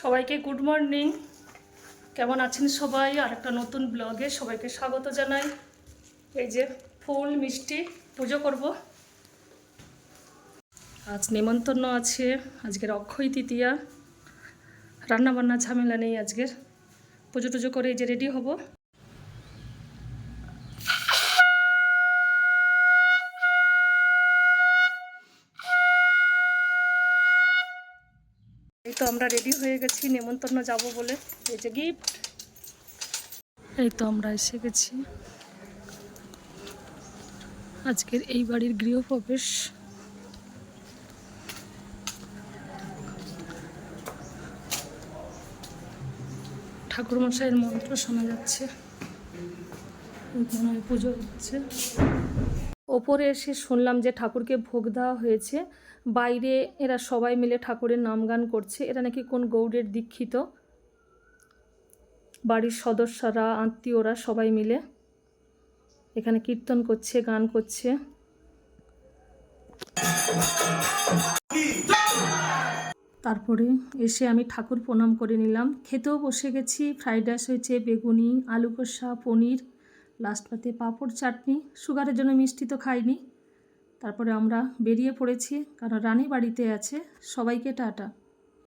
সবাইকে good morning. কেমন আছেন সবাই? আর একটা নতুন ব্লগে সবাইকে স্বাগত জানাই। এই যে ফুল, মিষ্টি পুজো করব। আজ নেমন্তন্ন আছে, আজকের অক্ষয় তৃতীয়া। রান্নাবান্না ঝামেলা নেই আজকের। পুজো টুজো করে এই যে রেডি হব। এই তো আমরা রেডি হয়ে গেছি, নেমন্তন্ন যাব বলে। এই যে গিফট এই তো আমরা এসে গেছি। আজকের এই বাড়ির গৃহপ্রবেশ। ঠাকুরমশাইয়ের মন্ত্র শোনা যাচ্ছে। পুজো হচ্ছে। ওপরে এসে শুনলাম যে ঠাকুরকে ভোগ দেওয়া হয়েছে। বাইরে এরা সবাই মিলে ঠাকুরের নাম গান করছে। এরা নাকি কোন গৌড়ের দীক্ষিত? বাড়ির সদস্যরা, আত্মীয়রা সবাই মিলে এখানে কীর্তন করছে, গান করছে। তারপরে এসে আমি ঠাকুর প্রণাম করে নিলাম। খেতেও বসে গেছি। ফ্রাইড রাইস হয়েছে, বেগুনি আলু কষা পনির। লাস্ট পাতে পাঁপড় চাটনি, সুগারের জন্য মিষ্টি তো খাইনি। তারপরে আমরা বেরিয়ে পড়েছি, কারণ রানী বাড়িতে আছে। সবাইকে টাটা।